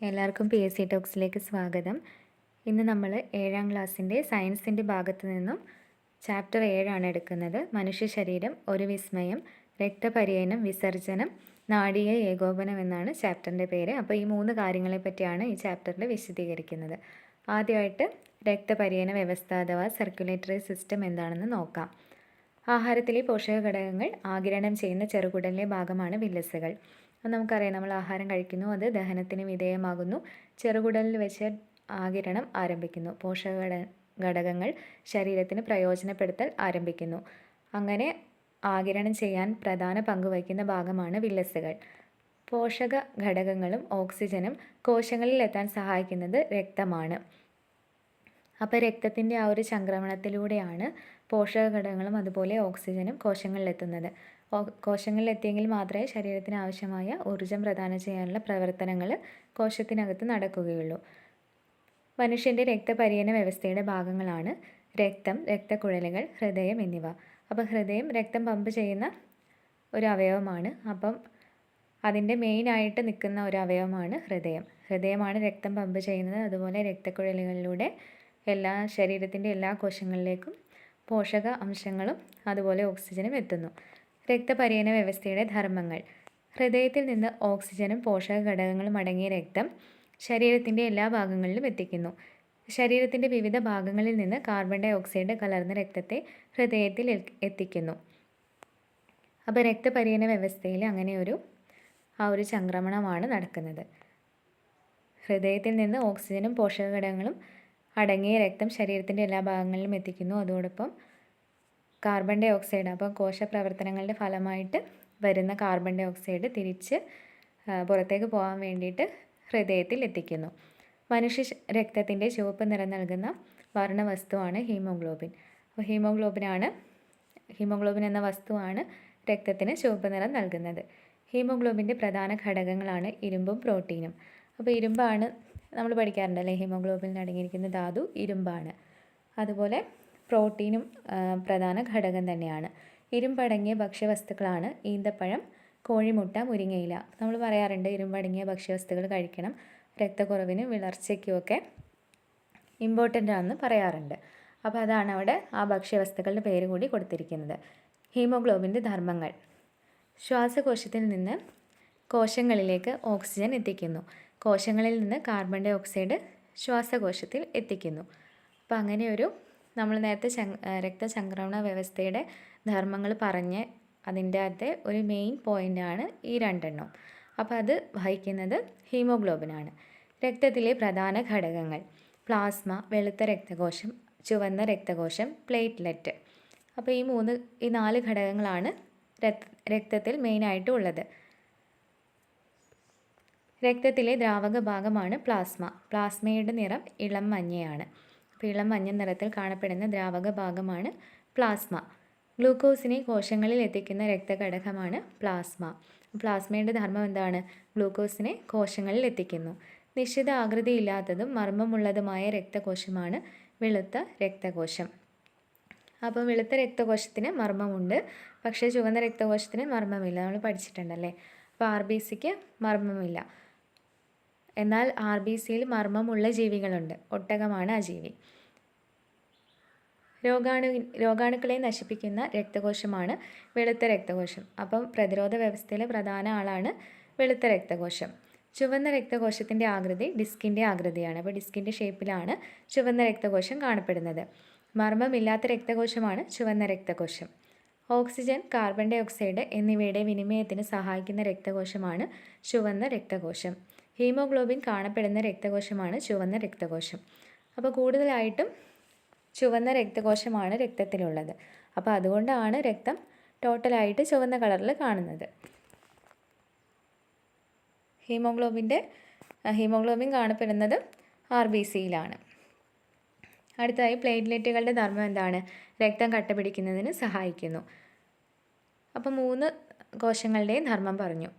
എല്ലാവർക്കും P S C ടോക്സിലേക്ക് സ്വാഗതം. ഇന്ന് നമ്മൾ ഏഴാം ക്ലാസ്സിന്റെ സയൻസിന്റെ ഭാഗത്തു നിന്നും ചാപ്റ്റർ ഏഴാണ് എടുക്കുന്നത്. മനുഷ്യ ശരീരം ഒരു വിസ്മയം രക്തപര്യനം വിസർജനം നാടീയ ഏകോപനം എന്നാണ് ചാപ്റ്ററിന്റെ പേര്. അപ്പോൾ ഈ മൂന്ന് കാര്യങ്ങളെ പറ്റിയാണ് ഈ ചാപ്റ്ററിൽ വിശദീകരിക്കുന്നത്. ആദ്യമായിട്ട് രക്തപര്യന വ്യവസ്ഥ അഥവാ സർക്കുലേറ്ററി സിസ്റ്റം എന്താണെന്ന് നോക്കാം. ആഹാരത്തിലെ പോഷക ഘടകങ്ങൾ ആകിരണം ചെയ്യുന്ന ചെറുകുടലിലെ ഭാഗമാണ് വില്ലസുകൾ. അത് നമുക്കറിയാം നമ്മൾ ആഹാരം കഴിക്കുന്നു അത് ദഹനത്തിന് വിധേയമാകുന്നു. ചെറുകുടലിൽ വെച്ച് ആകിരണം ആരംഭിക്കുന്നു. പോഷക ഘടകങ്ങൾ ശരീരത്തിന് പ്രയോജനപ്പെടുത്തൽ ആരംഭിക്കുന്നു. അങ്ങനെ ആകിരണം ചെയ്യാൻ പ്രധാന പങ്ക് വഹിക്കുന്ന ഭാഗമാണ് വില്ലസുകൾ. പോഷക ഘടകങ്ങളും ഓക്സിജനും കോശങ്ങളിൽ എത്താൻ സഹായിക്കുന്നത് രക്തമാണ്. അപ്പോൾ രക്തത്തിന്റെ ആ ഒരു സംക്രമണത്തിലൂടെയാണ് പോഷക ഘടകങ്ങളും അതുപോലെ ഓക്സിജനും കോശങ്ങളിലെത്തുന്നത് കോശങ്ങളിലെത്തിയെങ്കിൽ മാത്രമേ ശരീരത്തിന് ആവശ്യമായ ഊർജം പ്രദാനം ചെയ്യാനുള്ള പ്രവർത്തനങ്ങൾ കോശത്തിനകത്ത് നടക്കുകയുള്ളൂ. മനുഷ്യന്റെ രക്തപര്യന വ്യവസ്ഥയുടെ ഭാഗങ്ങളാണ് രക്തം രക്തക്കുഴലുകൾ ഹൃദയം എന്നിവ. അപ്പോൾ ഹൃദയം രക്തം പമ്പ് ചെയ്യുന്ന ഒരു അവയവമാണ്. അപ്പം അതിന്റെ മെയിനായിട്ട് നിൽക്കുന്ന ഒരു അവയവമാണ് ഹൃദയം. ഹൃദയമാണ് രക്തം പമ്പ് ചെയ്യുന്നത്. അതുപോലെ രക്തക്കുഴലുകളിലൂടെ എല്ലാ ശരീരത്തിന്റെ എല്ലാ കോശങ്ങളിലേക്കും പോഷക അംശങ്ങളും അതുപോലെ ഓക്സിജനും എത്തുന്നു. രക്തപര്യന വ്യവസ്ഥയുടെ ധർമ്മങ്ങൾ. ഹൃദയത്തിൽ നിന്ന് ഓക്സിജനും പോഷക ഘടകങ്ങളും അടങ്ങിയ രക്തം ശരീരത്തിന്റെ എല്ലാ ഭാഗങ്ങളിലും എത്തിക്കുന്നു. ശരീരത്തിന്റെ വിവിധ ഭാഗങ്ങളിൽ നിന്ന് കാർബൺ ഡൈ ഓക്സൈഡ് കലർന്ന രക്തത്തെ ഹൃദയത്തിൽ എത്തിക്കുന്നു. അപ്പോൾ രക്തപര്യന വ്യവസ്ഥയിൽ അങ്ങനെ ഒരു ആ ഒരു സംക്രമണമാണ് നടക്കുന്നത്. ഹൃദയത്തിൽ നിന്ന് ഓക്സിജനും പോഷക ഘടകങ്ങളും അടങ്ങിയ രക്തം ശരീരത്തിന്റെ എല്ലാ ഭാഗങ്ങളിലും എത്തിക്കുന്നു. അതോടൊപ്പം കാർബൺ ഡൈ ഓക്സൈഡ് അപ്പോൾ കോശപ്രവർത്തനങ്ങളുടെ ഫലമായിട്ട് വരുന്ന കാർബൺ ഡൈ ഓക്സൈഡ് തിരിച്ച് പുറത്തേക്ക് പോകാൻ വേണ്ടിയിട്ട് ഹൃദയത്തിൽ എത്തിക്കുന്നു. മനുഷ്യ രക്തത്തിന്റെ ചുവപ്പ് നിറം നൽകുന്ന വർണവസ്തുവാണ് ഹീമോഗ്ലോബിൻ. അപ്പോൾ ഹീമോഗ്ലോബിനാണ് ഹീമോഗ്ലോബിൻ എന്ന വസ്തുവാണ് രക്തത്തിന് ചുവപ്പ് നിറം നൽകുന്നത്. ഹീമോഗ്ലോബിന്റെ പ്രധാന ഘടകങ്ങളാണ് ഇരുമ്പും പ്രോട്ടീനും. അപ്പോൾ ഇരുമ്പാണ് നമ്മൾ പഠിക്കാറുണ്ടല്ലേ ഹീമോഗ്ലോബിനിൽ അടങ്ങിയിരിക്കുന്ന ധാതു ഇരുമ്പാണ്. അതുപോലെ പ്രോട്ടീനും പ്രധാന ഘടകം തന്നെയാണ്. ഇരുമ്പടങ്ങിയ ഭക്ഷ്യവസ്തുക്കളാണ് ഈന്തപ്പഴം കോഴിമുട്ട മുരിങ്ങയില. നമ്മൾ പറയാറുണ്ട് ഇരുമ്പടങ്ങിയ ഭക്ഷ്യവസ്തുക്കൾ കഴിക്കണം. രക്തക്കുറവിനും വിളർച്ചയ്ക്കുമൊക്കെ ഇമ്പോർട്ടന്റ് ആണെന്ന് പറയാറുണ്ട്. അപ്പോൾ അതാണ് അവിടെ ആ ഭക്ഷ്യവസ്തുക്കളുടെ പേര് കൂടി കൊടുത്തിരിക്കുന്നത്. ഹീമോഗ്ലോബിന്റെ ധർമ്മങ്ങൾ. ശ്വാസകോശത്തിൽ നിന്ന് കോശങ്ങളിലേക്ക് ഓക്സിജൻ എത്തിക്കുന്നു. കോശങ്ങളിൽ നിന്ന് കാർബൺ ഡൈ ഓക്സൈഡ് ശ്വാസകോശത്തിൽ എത്തിക്കുന്നു. അപ്പോൾ അങ്ങനെ ഒരു നമ്മൾ നേരത്തെ രക്തചംക്രമണ വ്യവസ്ഥയുടെ ധർമ്മങ്ങൾ പറഞ്ഞ് അതിന്റെ അകത്തെ ഒരു മെയിൻ പോയിന്റാണ് ഈ രണ്ടെണ്ണം. അപ്പോൾ അത് വഹിക്കുന്നത് ഹീമോഗ്ലോബിനാണ് രക്തത്തിലെ പ്രധാന ഘടകങ്ങൾ പ്ലാസ്മ വെളുത്ത രക്തകോശം ചുവന്ന രക്തകോശം പ്ലേറ്റ്ലെറ്റ് അപ്പോൾ ഈ മൂന്ന് ഈ നാല് ഘടകങ്ങളാണ് രക്ത രക്തത്തിൽ മെയിനായിട്ട് ഉള്ളത്. രക്തത്തിലെ ദ്രാവക ഭാഗമാണ് പ്ലാസ്മ പ്ലാസ്മയുടെ നിറം ഇളം മഞ്ഞയാണ്. അപ്പോൾ ഇളം മഞ്ഞ നിറത്തിൽ കാണപ്പെടുന്ന ദ്രാവക ഭാഗമാണ് പ്ലാസ്മ. ഗ്ലൂക്കോസിനെ കോശങ്ങളിൽ എത്തിക്കുന്ന രക്തഘടകമാണ് പ്ലാസ്മ. പ്ലാസ്മയുടെ ധർമ്മം എന്താണ്? ഗ്ലൂക്കോസിനെ കോശങ്ങളിൽ എത്തിക്കുന്നു. നിശ്ചിത ആകൃതിയില്ലാത്തതും മർമ്മമുള്ളതുമായ രക്തകോശമാണ് വെളുത്ത രക്തകോശം. അപ്പോൾ വെളുത്ത രക്തകോശത്തിന് മർമ്മമുണ്ട്. പക്ഷേ ചുവന്ന രക്തകോശത്തിന് മർമ്മമില്ല. നമ്മൾ പഠിച്ചിട്ടുണ്ടല്ലേ? അപ്പോൾ ആർ ബി സിക്ക് മർമ്മമില്ല. എന്നാൽ ആർ ബി സിയിൽ മർമ്മമുള്ള ജീവികളുണ്ട്. ഒട്ടകമാണ് ആ ജീവി രോഗാണു രോഗാണുക്കളെ നശിപ്പിക്കുന്ന രക്തകോശമാണ് വെളുത്ത രക്തകോശം. അപ്പം പ്രതിരോധ വ്യവസ്ഥയിലെ പ്രധാന ആളാണ് വെളുത്ത രക്തകോശം. ചുവന്ന രക്തകോശത്തിന്റെ ആകൃതി ഡിസ്കിന്റെ ആകൃതിയാണ്. അപ്പോൾ ഡിസ്കിന്റെ ഷേപ്പിലാണ് ചുവന്ന രക്തകോശം കാണപ്പെടുന്നത്. മർമ്മമില്ലാത്ത രക്തകോശമാണ് ചുവന്ന രക്തകോശം. ഓക്സിജൻ കാർബൺ ഡൈ ഓക്സൈഡ് എന്നിവയുടെ വിനിമയത്തിന് സഹായിക്കുന്ന രക്തകോശമാണ് ചുവന്ന രക്തകോശം. ഹീമോഗ്ലോബിൻ കാണപ്പെടുന്ന രക്തകോശമാണ് ചുവന്ന രക്തകോശം. അപ്പോൾ കൂടുതലായിട്ടും ചുവന്ന രക്തകോശമാണ് രക്തത്തിലുള്ളത്. അപ്പോൾ അതുകൊണ്ടാണ് രക്തം ടോട്ടലായിട്ട് ചുവന്ന കളറിൽ കാണുന്നത്. ഹീമോഗ്ലോബിന്റെ ഹീമോഗ്ലോബിൻ കാണപ്പെടുന്നത് ആർ ബി സിയിലാണ്. അടുത്തതായി പ്ലേറ്റ്ലെറ്റുകളുടെ ധർമ്മം എന്താണ്? രക്തം കട്ടപിടിക്കുന്നതിന് സഹായിക്കുന്നു. അപ്പോൾ മൂന്ന് കോശങ്ങളുടെയും ധർമ്മം പറഞ്ഞു.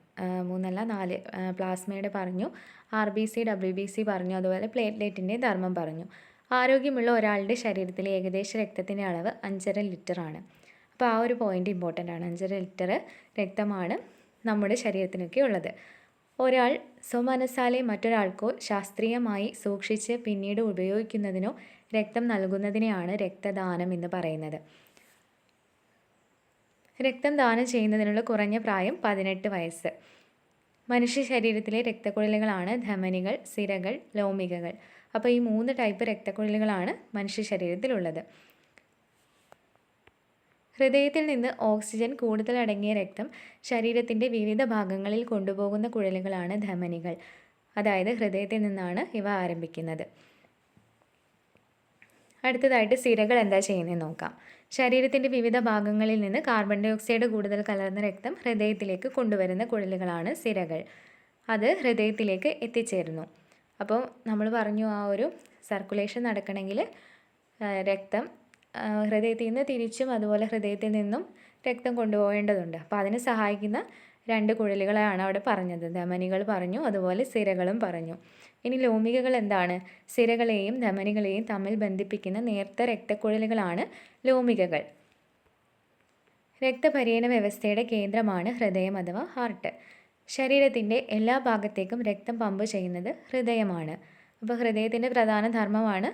മൂന്നല്ല നാല് പ്ലാസ്മയുടെ പറഞ്ഞു. R B C W B C പറഞ്ഞു. അതുപോലെ പ്ലേറ്റ്ലേറ്റിന്റെ ധർമ്മം പറഞ്ഞു. ആരോഗ്യമുള്ള ഒരാളുടെ ശരീരത്തിലെ ഏകദേശ രക്തത്തിന്റെ അളവ് അഞ്ചര ലിറ്റർ ആണ്. അപ്പോൾ ആ ഒരു പോയിന്റ് ഇമ്പോർട്ടന്റ് ആണ്. അഞ്ചര ലിറ്റർ രക്തമാണ് നമ്മുടെ ശരീരത്തിനൊക്കെ ഉള്ളത്. ഒരാൾ സ്വമനസാലെ മറ്റൊരാൾക്കോ ശാസ്ത്രീയമായി സൂക്ഷിച്ച് പിന്നീട് ഉപയോഗിക്കുന്നതിനോ രക്തം നൽകുന്നതിനെയാണ് രക്തദാനം എന്ന് പറയുന്നത്. രക്തം ദാനം ചെയ്യുന്നതിനുള്ള കുറഞ്ഞ പ്രായം പതിനെട്ട് വയസ്സ്. മനുഷ്യ ശരീരത്തിലെ രക്തക്കുഴലുകളാണ് ധമനികൾ സിരകൾ ലോമികകൾ. അപ്പോൾ ഈ മൂന്ന് ടൈപ്പ് രക്തക്കുഴലുകളാണ് മനുഷ്യ ശരീരത്തിലുള്ളത്. ഹൃദയത്തിൽ നിന്ന് ഓക്സിജൻ കൂടുതൽ അടങ്ങിയ രക്തം ശരീരത്തിന്റെ വിവിധ ഭാഗങ്ങളിൽ കൊണ്ടുപോകുന്ന കുഴലുകളാണ് ധമനികൾ. അതായത് ഹൃദയത്തിൽ നിന്നാണ് ഇവ ആരംഭിക്കുന്നത്. അടുത്തതായിട്ട് സിരകൾ എന്താ ചെയ്യുന്നത് നോക്കാം. ശരീരത്തിന്റെ വിവിധ ഭാഗങ്ങളിൽ നിന്ന് കാർബൺ ഡൈ ഓക്സൈഡ് കൂടുതൽ കലർന്ന രക്തം ഹൃദയത്തിലേക്ക് കൊണ്ടുവരുന്ന കുഴലുകളാണ് സിരകൾ. അത് ഹൃദയത്തിലേക്ക് എത്തിച്ചേരുന്നു. അപ്പോൾ നമ്മൾ പറഞ്ഞു ആ ഒരു സർക്കുലേഷൻ നടക്കണമെങ്കിൽ രക്തം ഹൃദയത്തിൽ നിന്ന് തിരിച്ചും അതുപോലെ ഹൃദയത്തിൽ നിന്നും രക്തം കൊണ്ടുപോകേണ്ടതുണ്ട്. അപ്പോൾ അതിന് സഹായിക്കുന്ന രണ്ട് കുഴലുകളാണ് അവിടെ പറഞ്ഞത്. ധമനികൾ പറഞ്ഞു അതുപോലെ സിരകളും പറഞ്ഞു. ഇനി ലോമികകൾ എന്താണ്? സിരകളെയും ധമനികളെയും തമ്മിൽ ബന്ധിപ്പിക്കുന്ന നേർത്ത രക്തക്കുഴലുകളാണ് ലോമികകൾ. രക്തപര്യന വ്യവസ്ഥയുടെ കേന്ദ്രമാണ് ഹൃദയം അഥവാ ഹാർട്ട്. ശരീരത്തിന്റെ എല്ലാ ഭാഗത്തേക്കും രക്തം പമ്പ് ചെയ്യുന്നത് ഹൃദയമാണ്. അപ്പോൾ ഹൃദയത്തിന്റെ പ്രധാന ധർമ്മമാണ്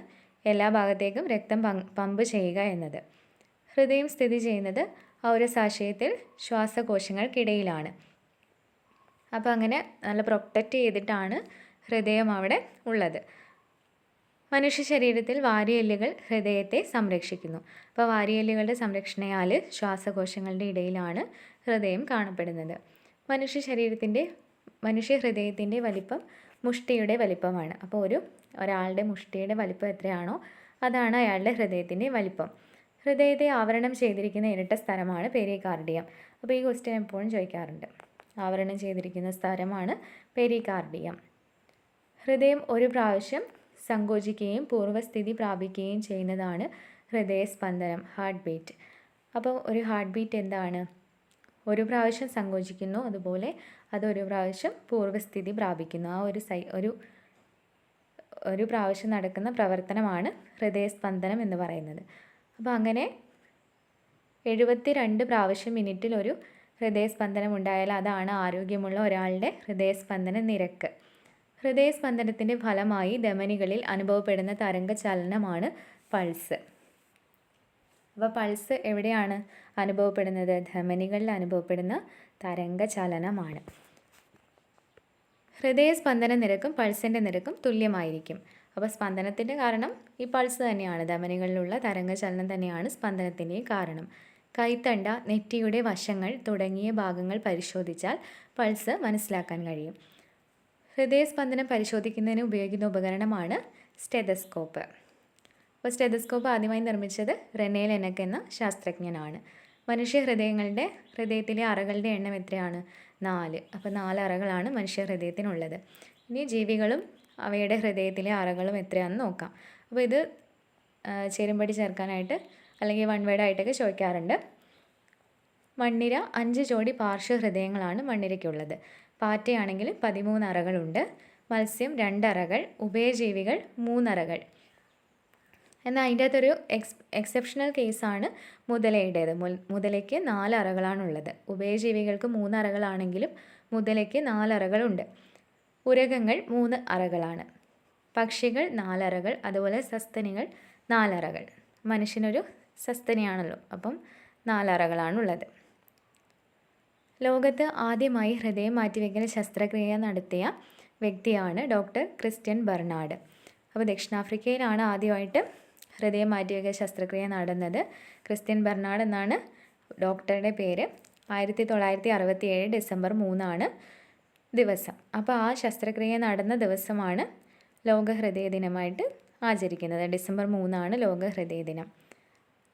എല്ലാ ഭാഗത്തേക്കും രക്തം പമ്പ് ചെയ്യുക എന്നത്. ഹൃദയം സ്ഥിതി ചെയ്യുന്നത് ഔരസാശയത്തിൽ ശ്വാസകോശങ്ങൾക്കിടയിലാണ്. അപ്പോൾ അങ്ങനെ നല്ല പ്രൊട്ടക്റ്റ് ചെയ്തിട്ടാണ് ഹൃദയം അവിടെ ഉള്ളത്. മനുഷ്യ ശരീരത്തിൽ വാരിയെല്ലുകൾ ഹൃദയത്തെ സംരക്ഷിക്കുന്നു. അപ്പോൾ വാരിയെല്ലുകളുടെ സംരക്ഷണയാൽ ശ്വാസകോശങ്ങളുടെ ഇടയിലാണ് ഹൃദയം കാണപ്പെടുന്നത്. മനുഷ്യ ശരീരത്തിന്റെ മനുഷ്യ ഹൃദയത്തിന്റെ വലിപ്പം മുഷ്ടിയുടെ വലിപ്പമാണ്. അപ്പോൾ ഒരു ഒരാളുടെ മുഷ്ടിയുടെ വലിപ്പം എത്രയാണോ അതാണ് അയാളുടെ ഹൃദയത്തിന്റെ വലിപ്പം. ഹൃദയത്തെ ആവരണം ചെയ്തിരിക്കുന്ന ഇരട്ട സ്ഥലമാണ് പെരികാർഡിയം. അപ്പോൾ ഈ ക്വസ്റ്റ്യൻ എപ്പോഴും ചോദിക്കാറുണ്ട്. ആവരണം ചെയ്തിരിക്കുന്ന സ്ഥലമാണ് പെരികാർഡിയം. ഹൃദയം ഒരു പ്രാവശ്യം സങ്കോചിക്കുകയും പൂർവസ്ഥിതി പ്രാപിക്കുകയും ചെയ്യുന്നതാണ് ഹൃദയസ്പന്ദനം ഹാർട്ട് ബീറ്റ് അപ്പോൾ ഒരു ഹാർട്ട് ബീറ്റ് എന്താണ്? ഒരു പ്രാവശ്യം സങ്കോചിക്കുന്നു അതുപോലെ അതൊരു പ്രാവശ്യം പൂർവസ്ഥിതി പ്രാപിക്കുന്നു. ആ ഒരു സൈ ഒരു ഒരു പ്രാവശ്യം നടക്കുന്ന പ്രവർത്തനമാണ് ഹൃദയസ്പന്ദനം എന്ന് പറയുന്നത്. അപ്പോൾ അങ്ങനെ എഴുപത്തി രണ്ട് പ്രാവശ്യം മിനിറ്റിൽ ഒരു ഹൃദയസ്പന്ദനം ഉണ്ടായാൽ അതാണ് ആരോഗ്യമുള്ള ഒരാളുടെ ഹൃദയസ്പന്ദന നിരക്ക്. ഹൃദയസ്പന്ദനത്തിന്റെ ഫലമായി ധമനികളിൽ അനുഭവപ്പെടുന്ന തരംഗചലനമാണ് പൾസ്. അപ്പോൾ പൾസ് എവിടെയാണ് അനുഭവപ്പെടുന്നത്? ധമനികളിൽ അനുഭവപ്പെടുന്ന തരംഗചലനമാണ്. ഹൃദയസ്പന്ദന നിരക്കും പൾസിന്റെ നിരക്കും തുല്യമായിരിക്കും. അപ്പോൾ സ്പന്ദനത്തിന്റെ കാരണം ഈ പൾസ് തന്നെയാണ്. ധമനികളിലുള്ള തരംഗചലനം തന്നെയാണ് സ്പന്ദനത്തിന്റെ കാരണം. കൈത്തണ്ട നെറ്റിയുടെ വശങ്ങൾ തുടങ്ങിയ ഭാഗങ്ങൾ പരിശോധിച്ചാൽ പൾസ് മനസ്സിലാക്കാൻ കഴിയും. ഹൃദയസ്പന്ദനം പരിശോധിക്കുന്നതിന് ഉപയോഗിക്കുന്ന ഉപകരണമാണ് സ്റ്റെതസ്കോപ്പ്. അപ്പോൾ സ്റ്റെതസ്കോപ്പ് ആദ്യമായി നിർമ്മിച്ചത് റെനേ ലെനക്ക് എന്ന ശാസ്ത്രജ്ഞനാണ്. മനുഷ്യ ഹൃദയങ്ങളുടെ ഹൃദയത്തിലെ അറകളുടെ എണ്ണം എത്രയാണ്? നാല്. അപ്പോൾ നാല് അറകളാണ് മനുഷ്യ ഹൃദയത്തിനുള്ളത്. ഇനി ജീവികളും അവയുടെ ഹൃദയത്തിലെ അറകളും എത്രയാണെന്ന് നോക്കാം. അപ്പോൾ ഇത് ചേരുംപടി ചേർക്കാനായിട്ട് അല്ലെങ്കിൽ വൺ വേഡായിട്ടൊക്കെ ചോദിക്കാറുണ്ട്. മണ്ണിര അഞ്ച് ജോഡി പാർശ്വഹൃദയങ്ങളാണ് മണ്ണിരയ്ക്കുള്ളത്. പാറ്റയാണെങ്കിൽ പതിമൂന്ന് അറകളുണ്ട്. മത്സ്യം രണ്ടറകൾ ഉഭയജീവികൾ മൂന്നറകൾ എന്നാൽ അതിന്റെ അകത്തൊരു എക്സ് എക്സെപ്ഷണൽ കേസാണ് മുതലയുടേത്. മുതലയ്ക്ക് നാല് അറകളാണുള്ളത്. ഉഭയജീവികൾക്ക് മൂന്ന് അറകളാണെങ്കിലും മുതലയ്ക്ക് നാലറകളുണ്ട് ഉരകങ്ങൾ മൂന്ന് അറകളാണ്. പക്ഷികൾ നാലറകൾ അതുപോലെ സസ്തനികൾ നാലറകൾ മനുഷ്യനൊരു സസ്തനിയാണല്ലോ. അപ്പം നാലറകളാണുള്ളത് ലോകത്ത് ആദ്യമായി ഹൃദയം മാറ്റിവെക്കൽ ശസ്ത്രക്രിയ നടത്തിയ വ്യക്തിയാണ് ഡോക്ടർ ക്രിസ്ത്യൻ ബെർണാഡ്. അപ്പോൾ ദക്ഷിണാഫ്രിക്കയിലാണ് ആദ്യമായിട്ട് ഹൃദയം മാറ്റിവെക്കൽ ശസ്ത്രക്രിയ നടന്നത് ക്രിസ്ത്യൻ ബെർണാഡ് എന്നാണ് ഡോക്ടറുടെ പേര്. ആയിരത്തി തൊള്ളായിരത്തി അറുപത്തി ഏഴ് ഡിസംബർ മൂന്നാണ് ദിവസം. അപ്പോൾ ആ ശസ്ത്രക്രിയ നടന്ന ദിവസമാണ് ലോക ഹൃദയ ദിനമായിട്ട് ആചരിക്കുന്നത്. ഡിസംബർ മൂന്നാണ് ലോക ഹൃദയ ദിനം.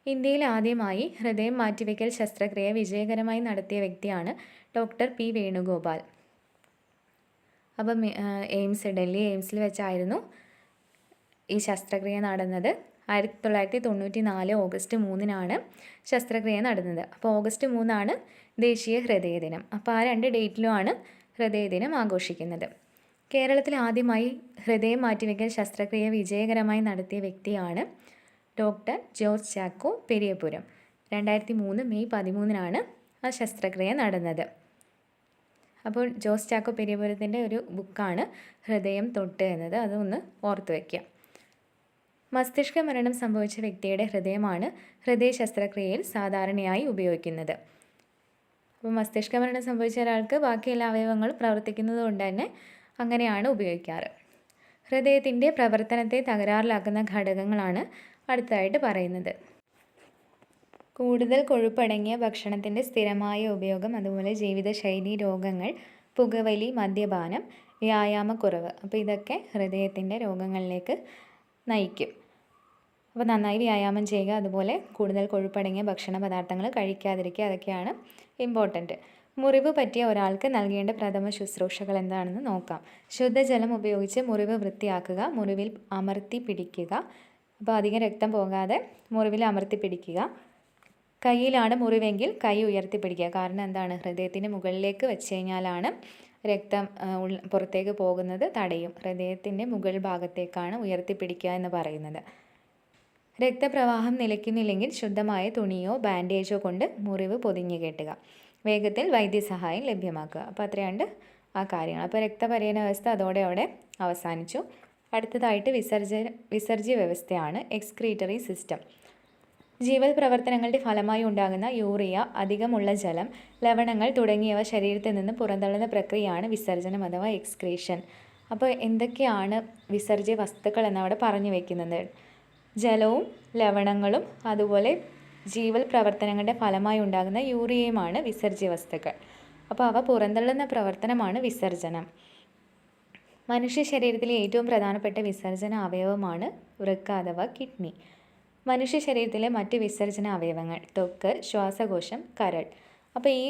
ഇന്ത്യയിൽ ആദ്യമായി ഹൃദയം മാറ്റിവെക്കൽ ശസ്ത്രക്രിയ വിജയകരമായി നടത്തിയ വ്യക്തിയാണ് ഡോക്ടർ പി വേണുഗോപാൽ. അപ്പം എയിംസ് ഡൽഹി എയിംസിൽ വെച്ചായിരുന്നു ഈ ശസ്ത്രക്രിയ നടന്നത്. ആയിരത്തി തൊള്ളായിരത്തി തൊണ്ണൂറ്റി നാല് ഓഗസ്റ്റ് മൂന്നിനാണ് ശസ്ത്രക്രിയ നടന്നത്. അപ്പോൾ ഓഗസ്റ്റ് മൂന്നാണ് ദേശീയ ഹൃദയ ദിനം. അപ്പോൾ ആ രണ്ട് ഡേറ്റിലുമാണ് ഹൃദയ ദിനം ആഘോഷിക്കുന്നത്. കേരളത്തിൽ ആദ്യമായി ഹൃദയം മാറ്റിവെക്കൽ ശസ്ത്രക്രിയ വിജയകരമായി നടത്തിയ വ്യക്തിയാണ് ഡോക്ടർ ജോർജ് ചാക്കോ പെരിയപുരം. രണ്ടായിരത്തി മൂന്ന് മെയ് പതിമൂന്നിനാണ് ആ ശസ്ത്രക്രിയ നടന്നത്. അപ്പോൾ ജോസ് ചാക്കോ പെരിയപുരത്തിന്റെ ഒരു ബുക്കാണ് ഹൃദയം തൊട്ട് എന്നത്. അതൊന്ന് ഓർത്തു വയ്ക്കുക. മസ്തിഷ്ക മരണം സംഭവിച്ച വ്യക്തിയുടെ ഹൃദയമാണ് ഹൃദയ ശസ്ത്രക്രിയയിൽ സാധാരണയായി ഉപയോഗിക്കുന്നത്. അപ്പോൾ മസ്തിഷ്ക മരണം സംഭവിച്ച ഒരാൾക്ക് ബാക്കി എല്ലാ അവയവങ്ങളും പ്രവർത്തിക്കുന്നത് കൊണ്ട് തന്നെ അങ്ങനെയാണ് ഉപയോഗിക്കാറ്. ഹൃദയത്തിന്റെ പ്രവർത്തനത്തെ തകരാറിലാക്കുന്ന ഘടകങ്ങളാണ് അടുത്തതായിട്ട് പറയുന്നത്. കൂടുതൽ കൊഴുപ്പടങ്ങിയ ഭക്ഷണത്തിന്റെ സ്ഥിരമായ ഉപയോഗം അതുപോലെ ജീവിതശൈലി രോഗങ്ങൾ പുകവലി മദ്യപാനം വ്യായാമക്കുറവ് അപ്പോൾ ഇതൊക്കെ ഹൃദയത്തിന്റെ രോഗങ്ങളിലേക്ക് നയിക്കും. അപ്പോൾ നന്നായി വ്യായാമം ചെയ്യുക അതുപോലെ കൂടുതൽ കൊഴുപ്പടങ്ങിയ ഭക്ഷണ പദാർത്ഥങ്ങൾ കഴിക്കാതിരിക്കുക അതൊക്കെയാണ് ഇമ്പോർട്ടന്റ് മുറിവ് പറ്റിയ ഒരാൾക്ക് നൽകേണ്ട പ്രഥമ ശുശ്രൂഷകൾ എന്താണെന്ന് നോക്കാം. ശുദ്ധജലം ഉപയോഗിച്ച് മുറിവ് വൃത്തിയാക്കുക മുറിവിൽ അമർത്തി പിടിക്കുക അപ്പോൾ അധികം രക്തം പോകാതെ മുറിവിൽ അമർത്തി പിടിക്കുക. കയ്യിലാണ് മുറിവെങ്കിൽ കൈ ഉയർത്തി പിടിക്കുക. കാരണം എന്താണ്? ഹൃദയത്തിന് മുകളിലേക്ക് വെച്ച് കഴിഞ്ഞാലാണ് രക്തം പുറത്തേക്ക് പോകുന്നത് തടയും. ഹൃദയത്തിന്റെ മുകൾ ഭാഗത്തേക്കാണ് ഉയർത്തി പിടിക്കുക എന്ന് പറയുന്നത്. രക്തപ്രവാഹം നിലയ്ക്കുന്നില്ലെങ്കിൽ ശുദ്ധമായ തുണിയോ ബാൻഡേജോ കൊണ്ട് മുറിവ് പൊതിഞ്ഞു കെട്ടുക. വേഗത്തിൽ വൈദ്യസഹായം ലഭ്യമാക്കുക. അപ്പോൾ അത്രയുണ്ട് ആ കാര്യങ്ങൾ. അപ്പോൾ രക്തപര്യന വ്യവസ്ഥ അതോടെ അവിടെ അവസാനിച്ചു. അടുത്തതായിട്ട് വിസർജ വിസർജ്യ വ്യവസ്ഥയാണ് എക്സ്ക്രീറ്ററി സിസ്റ്റം. ജീവൽ പ്രവർത്തനങ്ങളുടെ ഫലമായി ഉണ്ടാകുന്ന യൂറിയ അധികമുള്ള ജലം ലവണങ്ങൾ തുടങ്ങിയവ ശരീരത്തിൽ നിന്ന് പുറന്തള്ളുന്ന പ്രക്രിയയാണ് വിസർജനം അഥവാ എക്സ്ക്രീഷൻ. അപ്പോൾ എന്തൊക്കെയാണ് വിസർജ്യ വസ്തുക്കൾ എന്നവിടെ പറഞ്ഞു വയ്ക്കുന്നത് ജലവും ലവണങ്ങളും അതുപോലെ ജീവൽ പ്രവർത്തനങ്ങളുടെ ഫലമായി ഉണ്ടാകുന്ന യൂറിയയുമാണ് വിസർജ്യ വസ്തുക്കൾ അപ്പോൾ അവ പുറന്തള്ളുന്ന പ്രവർത്തനമാണ് വിസർജനം മനുഷ്യ ശരീരത്തിലെ ഏറ്റവും പ്രധാനപ്പെട്ട വിസർജന അവയവമാണ് വൃക്ക അഥവാ കിഡ്നി. മനുഷ്യ ശരീരത്തിലെ മറ്റ് വിസർജന അവയവങ്ങൾ ത്വക്ക് ശ്വാസകോശം കരൾ. അപ്പോൾ ഈ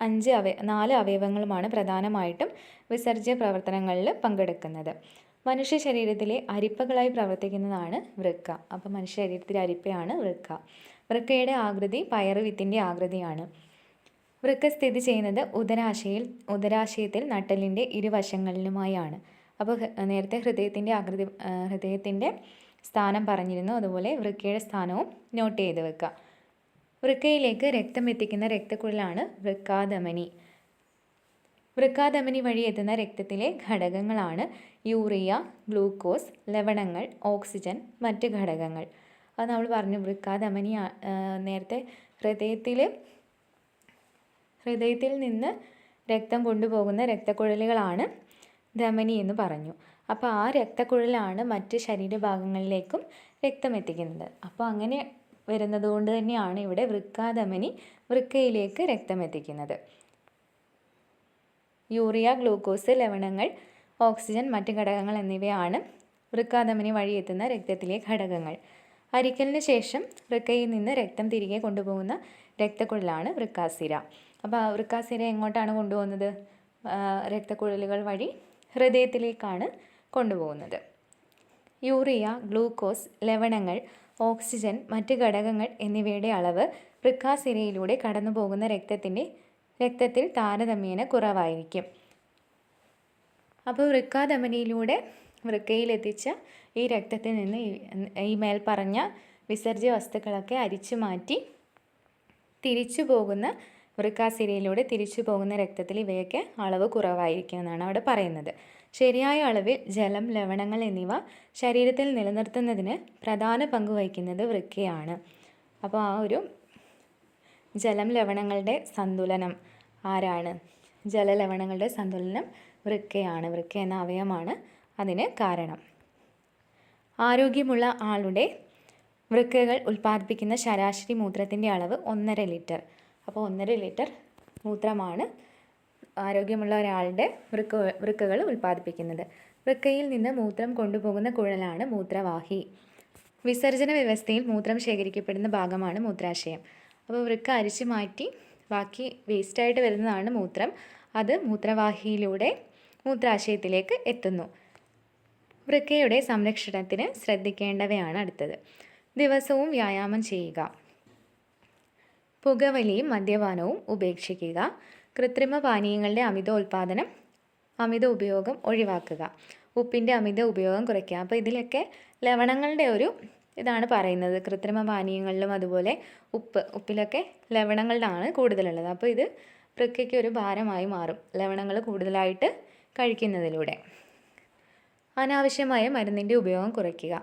അഞ്ച് അവയ നാല് അവയവങ്ങളുമാണ് പ്രധാനമായിട്ടും വിസർജ്യ പ്രവർത്തനങ്ങളിൽ പങ്കെടുക്കുന്നത്. മനുഷ്യ ശരീരത്തിലെ അരിപ്പകളായി പ്രവർത്തിക്കുന്നതാണ് വൃക്ക. അപ്പോൾ മനുഷ്യ ശരീരത്തിലെ അരിപ്പയാണ് വൃക്ക. വൃക്കയുടെ ആകൃതി പയറുവിത്തിന്റെ ആകൃതിയാണ്. വൃക്ക സ്ഥിതി ചെയ്യുന്നത് ഉദരാശയിൽ ഉദരാശയത്തിൽ നട്ടലിന്റെ ഇരുവശങ്ങളിലുമായാണ്. അപ്പോൾ നേരത്തെ ഹൃദയത്തിന്റെ ആകൃതി ഹൃദയത്തിന്റെ സ്ഥാനം പറഞ്ഞിരുന്നു. അതുപോലെ വൃക്കയുടെ സ്ഥാനവും നോട്ട് ചെയ്ത് വെക്കുക വൃക്കയിലേക്ക് രക്തം എത്തിക്കുന്ന രക്തക്കുഴലാണ് വൃക്കാധമനി വൃക്കാധമനി വഴി എത്തുന്ന രക്തത്തിലെ ഘടകങ്ങളാണ് യൂറിയ ഗ്ലൂക്കോസ് ലവണങ്ങൾ ഓക്സിജൻ മറ്റ് ഘടകങ്ങൾ. അത് നമ്മൾ പറഞ്ഞു വൃക്കാധമനി നേരത്തെ ഹൃദയത്തിൽ ഹൃദയത്തിൽ നിന്ന് രക്തം കൊണ്ടുപോകുന്ന രക്തക്കുഴലുകളാണ് ധമനി എന്ന് പറഞ്ഞു. അപ്പോൾ ആ രക്തക്കുഴലാണ് മറ്റ് ശരീരഭാഗങ്ങളിലേക്കും രക്തം എത്തിക്കുന്നത്. അപ്പോൾ അങ്ങനെ വരുന്നത് കൊണ്ട് തന്നെയാണ് ഇവിടെ വൃക്കാധമനി വൃക്കയിലേക്ക് രക്തം എത്തിക്കുന്നത്. യൂറിയ ഗ്ലൂക്കോസ് ലവണങ്ങൾ ഓക്സിജൻ മറ്റ് ഘടകങ്ങൾ എന്നിവയാണ് വൃക്കാധമനി വഴി എത്തുന്ന രക്തത്തിലെ ഘടകങ്ങൾ. അരിക്കലിന് ശേഷം വൃക്കയിൽ നിന്ന് രക്തം തിരികെ കൊണ്ടുപോകുന്ന രക്തക്കുഴലാണ് വൃക്കാസിര. അപ്പോൾ വൃക്കാസിര എങ്ങോട്ടാണ് കൊണ്ടുപോകുന്നത്? രക്തക്കുഴലുകൾ വഴി ഹൃദയത്തിലേക്കാണ് കൊണ്ടുപോകുന്നത്. യൂറിയ ഗ്ലൂക്കോസ് ലവണങ്ങൾ ഓക്സിജൻ മറ്റ് ഘടകങ്ങൾ എന്നിവയുടെ അളവ് വൃക്കാസിരയിലൂടെ കടന്നു പോകുന്ന രക്തത്തിന്റെ രക്തത്തിൽ താരതമ്യേന കുറവായിരിക്കും. അപ്പോൾ വൃക്കാധമനിയിലൂടെ വൃക്കയിലെത്തിച്ച ഈ രക്തത്തിൽ നിന്ന് ഈ മേൽ പറഞ്ഞ വിസർജ്യ വസ്തുക്കളൊക്കെ അരിച്ചു മാറ്റി തിരിച്ചു പോകുന്ന വൃക്കാസിരയിലൂടെ തിരിച്ചു പോകുന്ന രക്തത്തിൽ ഇവയൊക്കെ അളവ് കുറവായിരിക്കും എന്നാണ് അവിടെ പറയുന്നത്. ശരിയായ അളവിൽ ജലം ലവണങ്ങൾ എന്നിവ ശരീരത്തിൽ നിലനിർത്തുന്നതിന് പ്രധാന പങ്ക് വഹിക്കുന്നത് വൃക്കയാണ്. അപ്പോൾ ആ ഒരു ജലം ലവണങ്ങളുടെ സന്തുലനം ആരാണ്? ജല ലവണങ്ങളുടെ സന്തുലനം വൃക്കയാണ്. വൃക്ക എന്ന അവയവമാണ് അതിന് കാരണം. ആരോഗ്യമുള്ള ആളുടെ വൃക്കകൾ ഉൽപ്പാദിപ്പിക്കുന്ന ശരാശരി മൂത്രത്തിന്റെ അളവ് ഒന്നര ലിറ്റർ. അപ്പോൾ ഒന്നര ലിറ്റർ മൂത്രമാണ് ആരോഗ്യമുള്ള ഒരാളുടെ വൃക്ക വൃക്കകൾ ഉൽപ്പാദിപ്പിക്കുന്നത്. വൃക്കയിൽ നിന്ന് മൂത്രം കൊണ്ടുപോകുന്ന കുഴലാണ് മൂത്രവാഹി. വിസർജന വ്യവസ്ഥയിൽ മൂത്രം ശേഖരിക്കപ്പെടുന്ന ഭാഗമാണ് മൂത്രാശയം. അപ്പോൾ വൃക്ക അരിച്ചു മാറ്റി ബാക്കി വേസ്റ്റായിട്ട് വരുന്നതാണ് മൂത്രം. അത് മൂത്രവാഹിയിലൂടെ മൂത്രാശയത്തിലേക്ക് എത്തുന്നു. വൃക്കയുടെ സംരക്ഷണത്തിന് ശ്രദ്ധിക്കേണ്ടവയാണ് അടുത്തത്. ദിവസവും വ്യായാമം ചെയ്യുക. പുകവലിയും മദ്യപാനവും ഉപേക്ഷിക്കുക. കൃത്രിമ പാനീയങ്ങളുടെ അമിത ഉൽപാദനം അമിത ഉപയോഗം ഒഴിവാക്കുക. ഉപ്പിന്റെ അമിത ഉപയോഗം കുറയ്ക്കുക. അപ്പോൾ ഇതിലൊക്കെ ലവണങ്ങളുടെ ഒരു ഇതാണ് പറയുന്നത്. കൃത്രിമ പാനീയങ്ങളിലും അതുപോലെ ഉപ്പ് ഉപ്പിലൊക്കെ ലവണങ്ങളിലാണ് കൂടുതലുള്ളത്. അപ്പോൾ ഇത് വൃക്കയ്ക്ക് ഒരു ഭാരമായി മാറും ലവണങ്ങൾ കൂടുതലായിട്ട് കഴിക്കുന്നതിലൂടെ. അനാവശ്യമായ മരുന്നിന്റെ ഉപയോഗം കുറയ്ക്കുക.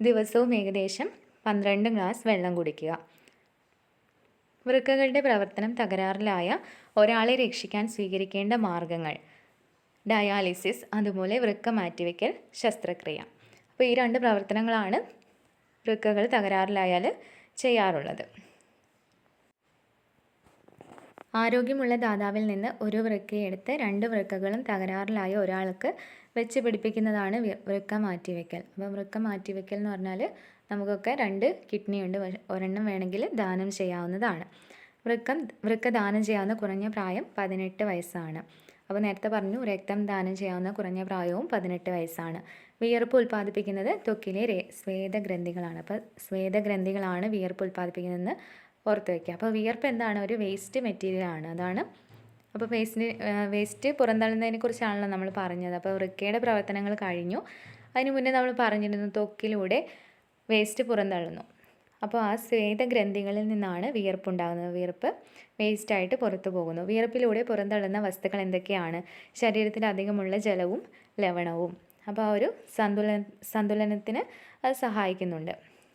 ദിവസവും ഏകദേശം പന്ത്രണ്ട് ഗ്ലാസ് വെള്ളം കുടിക്കുക. വൃക്കകളുടെ പ്രവർത്തനം തകരാറിലായ ഒരാളെ രക്ഷിക്കാൻ സ്വീകരിക്കേണ്ട മാർഗങ്ങൾ. ഡയാലിസിസ് അതുപോലെ വൃക്ക മാറ്റിവെക്കൽ ശസ്ത്രക്രിയ. അപ്പോൾ ഈ രണ്ട് പ്രവർത്തനങ്ങളാണ് വൃക്കകൾ തകരാറിലായാൽ ചെയ്യാറുള്ളത്. ആരോഗ്യമുള്ള ദാതാവിൽ നിന്ന് ഒരു വൃക്കയെടുത്ത് രണ്ട് വൃക്കകളും തകരാറിലായ ഒരാൾക്ക് വെച്ച് പിടിപ്പിക്കുന്നതാണ് വൃക്ക മാറ്റിവെക്കൽ അപ്പോൾ വൃക്ക മാറ്റിവെക്കൽ എന്ന് പറഞ്ഞാൽ നമുക്കൊക്കെ രണ്ട് കിഡ്നി ഉണ്ട്. ഒരെണ്ണം വേണമെങ്കിൽ ദാനം ചെയ്യാവുന്നതാണ്. വൃക്കം വൃക്ക ദാനം ചെയ്യാവുന്ന കുറഞ്ഞ പ്രായം പതിനെട്ട് വയസ്സാണ്. അപ്പോൾ നേരത്തെ പറഞ്ഞു രക്തം ദാനം ചെയ്യാവുന്ന കുറഞ്ഞ പ്രായവും പതിനെട്ട് വയസ്സാണ്. വിയർപ്പ് ഉൽപ്പാദിപ്പിക്കുന്നത് ത്വക്കിലെ രേ സ്വേദഗ്രന്ഥികളാണ്. അപ്പോൾ സ്വേദഗ്രന്ഥികളാണ് വിയർപ്പ് ഉൽപ്പാദിപ്പിക്കുന്നതെന്ന് ഓർത്ത് വയ്ക്കുക. അപ്പോൾ വിയർപ്പ് എന്താണ്? ഒരു വേസ്റ്റ് മെറ്റീരിയൽ ആണ്. അതാണ്. അപ്പോൾ വേസ്റ്റിന് വേസ്റ്റ് പുറന്തള്ളുന്നതിനെ കുറിച്ചാണല്ലോ നമ്മൾ പറഞ്ഞത്. അപ്പോൾ വൃക്കയുടെ പ്രവർത്തനങ്ങൾ കഴിഞ്ഞു. അതിന് മുന്നേ നമ്മൾ പറഞ്ഞിരുന്നു ത്വക്കിലൂടെ വേസ്റ്റ് പുറന്തള്ളുന്നു. അപ്പോൾ ആ സ്വേദഗ്രന്ഥികളിൽ നിന്നാണ് വിയർപ്പ് ഉണ്ടാകുന്നത് വിയർപ്പ് വേസ്റ്റായിട്ട് പുറത്തു പോകുന്നു. വിയർപ്പിലൂടെ പുറന്തള്ളുന്ന വസ്തുക്കൾ എന്തൊക്കെയാണ്? ശരീരത്തിൽ അധികമുള്ള ജലവും ലവണവും. അപ്പോൾ ആ ഒരു സന്തുലന സന്തുലനത്തിന് അത് സഹായിക്കുന്നുണ്ട്.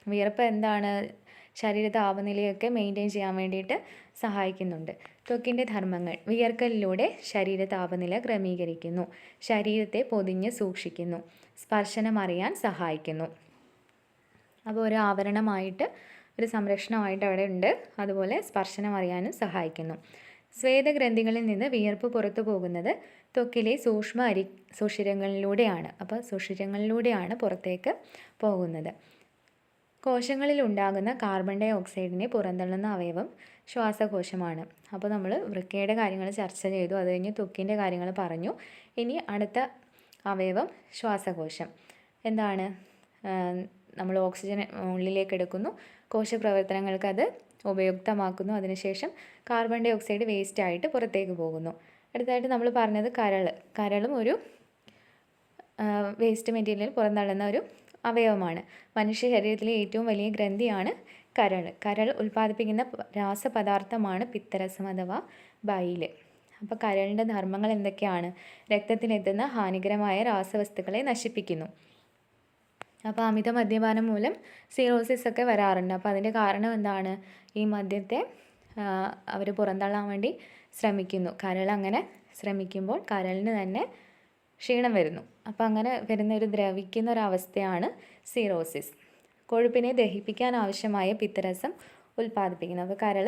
വിയർപ്പ് എന്താണ്? ശരീര താപനിലയൊക്കെ മെയിന്റെയിൻ ചെയ്യാൻ വേണ്ടിയിട്ട് സഹായിക്കുന്നുണ്ട്. ത്വക്കിന്റെ ധർമ്മങ്ങൾ. വിയർക്കലിലൂടെ ശരീര താപനില ക്രമീകരിക്കുന്നു. ശരീരത്തെ പൊതിഞ്ഞ് സൂക്ഷിക്കുന്നു. സ്പർശനം അറിയാൻ സഹായിക്കുന്നു. അപ്പോൾ ഒരു ആവരണമായിട്ട് ഒരു സംരക്ഷണമായിട്ട് അവിടെ ഉണ്ട്. അതുപോലെ സ്പർശനം അറിയാനും സഹായിക്കുന്നു. സ്വേദഗ്രന്ഥികളിൽ നിന്ന് വിയർപ്പ് പുറത്തു പോകുന്നത് ത്വക്കിലെ സൂക്ഷ്മ അരി സുഷിരങ്ങളിലൂടെയാണ്. അപ്പോൾ സുഷിരങ്ങളിലൂടെയാണ് പുറത്തേക്ക് പോകുന്നത്. കോശങ്ങളിൽ ഉണ്ടാകുന്ന കാർബൺ ഡൈ ഓക്സൈഡിനെ പുറന്തള്ളുന്ന അവയവം ശ്വാസകോശമാണ്. അപ്പോൾ നമ്മൾ വൃക്കയുടെ കാര്യങ്ങൾ ചർച്ച ചെയ്തു. അത് കഴിഞ്ഞ് ത്വക്കിന്റെ കാര്യങ്ങൾ പറഞ്ഞു. ഇനി അടുത്ത അവയവം ശ്വാസകോശം. എന്താണ്? നമ്മൾ ഓക്സിജൻ ഉള്ളിലേക്ക് എടുക്കുന്നു. കോശപ്രവർത്തനങ്ങൾക്ക് അത് ഉപയുക്തമാക്കുന്നു. അതിനുശേഷം കാർബൺ ഡൈ ഓക്സൈഡ് വേസ്റ്റ് ആയിട്ട് പുറത്തേക്ക് പോകുന്നു. അടുത്തതായിട്ട് നമ്മൾ പറഞ്ഞത് കരൾ. കരളും ഒരു വേസ്റ്റ് മെറ്റീരിയൽ പുറന്തള്ളുന്ന ഒരു അവയവമാണ്. മനുഷ്യ ശരീരത്തിലെ ഏറ്റവും വലിയ ഗ്രന്ഥിയാണ് കരൾ. കരൾ ഉൽപ്പാദിപ്പിക്കുന്ന രാസപദാർത്ഥമാണ് പിത്തരസം അഥവാ ബൈൽ അപ്പോൾ കരളിന്റെ ധർമ്മങ്ങൾ എന്തൊക്കെയാണ്? രക്തത്തിലെത്തുന്ന ഹാനികരമായ രാസവസ്തുക്കളെ നശിപ്പിക്കുന്നു. അപ്പോൾ അമിത മദ്യപാനം മൂലം സിറോസിസ് ഒക്കെ വരാറുണ്ട്. അപ്പോൾ അതിന്റെ കാരണം എന്താണ്? ഈ മദ്യത്തെ അവർ പുറന്തള്ളാൻ വേണ്ടി ശ്രമിക്കുന്നു. കരൾ അങ്ങനെ ശ്രമിക്കുമ്പോൾ കരളിന് തന്നെ ക്ഷീണം വരുന്നു. അപ്പോൾ അങ്ങനെ വരുന്ന ഒരു ദ്രവിക്കുന്ന ഒരു അവസ്ഥയാണ് സീറോസിസ്. കൊഴുപ്പിനെ ദഹിപ്പിക്കാൻ ആവശ്യമായ പിത്തരസം ഉൽപ്പാദിപ്പിക്കുന്നു. അപ്പോൾ കരൾ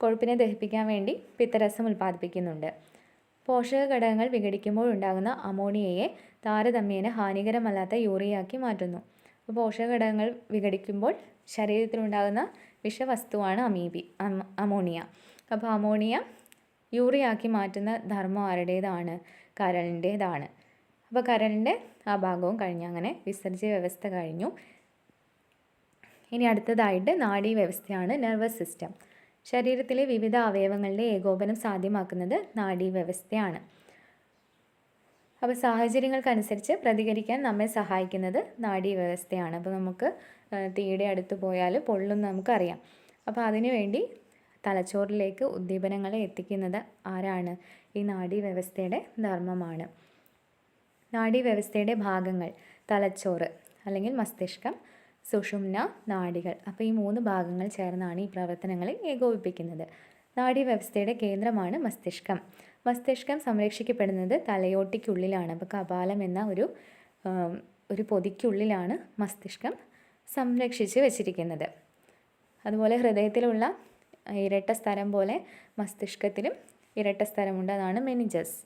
കൊഴുപ്പിനെ ദഹിപ്പിക്കാൻ വേണ്ടി പിത്തരസം ഉൽപ്പാദിപ്പിക്കുന്നുണ്ട്. പോഷക ഘടകങ്ങൾ വിഘടിക്കുമ്പോൾ ഉണ്ടാകുന്ന അമോണിയയെ താരതമ്യേന ഹാനികരമല്ലാത്ത യൂറിയയാക്കി മാറ്റുന്നു. അപ്പോൾ പോഷക ഘടകങ്ങൾ വിഘടിക്കുമ്പോൾ ശരീരത്തിലുണ്ടാകുന്ന വിഷവസ്തുവാണ് അമീബി അമ- അമോണിയ. അപ്പോൾ അമോണിയ യൂറിയാക്കി മാറ്റുന്ന ധർമ്മം ആരുടേതാണ്? കരളിന്റേതാണ്. അപ്പോൾ കരളിന്റെ ആ ഭാഗവും കഴിഞ്ഞു. അങ്ങനെ വിസർജ്യ വ്യവസ്ഥ കഴിഞ്ഞു. ഇനി അടുത്തതായിട്ട് നാഡീ വ്യവസ്ഥയാണ് നെർവസ് സിസ്റ്റം. ശരീരത്തിലെ വിവിധ അവയവങ്ങളുടെ ഏകോപനം സാധ്യമാക്കുന്നത് നാഡീവ്യവസ്ഥയാണ്. അപ്പോൾ സാഹചര്യങ്ങൾക്കനുസരിച്ച് പ്രതികരിക്കാൻ നമ്മെ സഹായിക്കുന്നത് നാഡീവ്യവസ്ഥയാണ്. അപ്പോൾ നമുക്ക് തീയുടെ അടുത്ത് പോയാൽ പൊള്ളും നമുക്കറിയാം. അപ്പോൾ അതിനുവേണ്ടി തലച്ചോറിലേക്ക് ഉദ്ദീപനങ്ങളെ എത്തിക്കുന്നത് ആരാണ്? ഈ നാഡീവ്യവസ്ഥയുടെ ധർമ്മമാണ്. നാഡീവ്യവസ്ഥയുടെ ഭാഗങ്ങൾ തലച്ചോറ് അല്ലെങ്കിൽ മസ്തിഷ്കം സുഷുമ്ന നാഡികൾ അപ്പോൾ ഈ മൂന്ന് ഭാഗങ്ങൾ ചേർന്നാണ് ഈ പ്രവർത്തനങ്ങളെ ഏകോപിപ്പിക്കുന്നത്. നാഡീ വ്യവസ്ഥയുടെ കേന്ദ്രമാണ് മസ്തിഷ്കം. മസ്തിഷ്കം സംരക്ഷിക്കപ്പെടുന്നത് തലയോട്ടിക്കുള്ളിലാണ്. അപ്പോൾ കപാലം എന്ന ഒരു ഒരു പൊതിക്കുള്ളിലാണ് മസ്തിഷ്കം സംരക്ഷിച്ച് വച്ചിരിക്കുന്നത്. അതുപോലെ ഹൃദയത്തിലുള്ള ഇരട്ട സ്ഥലം പോലെ മസ്തിഷ്കത്തിലും ഇരട്ട സ്ഥലമുണ്ട്. അതാണ് മെനിജസ്.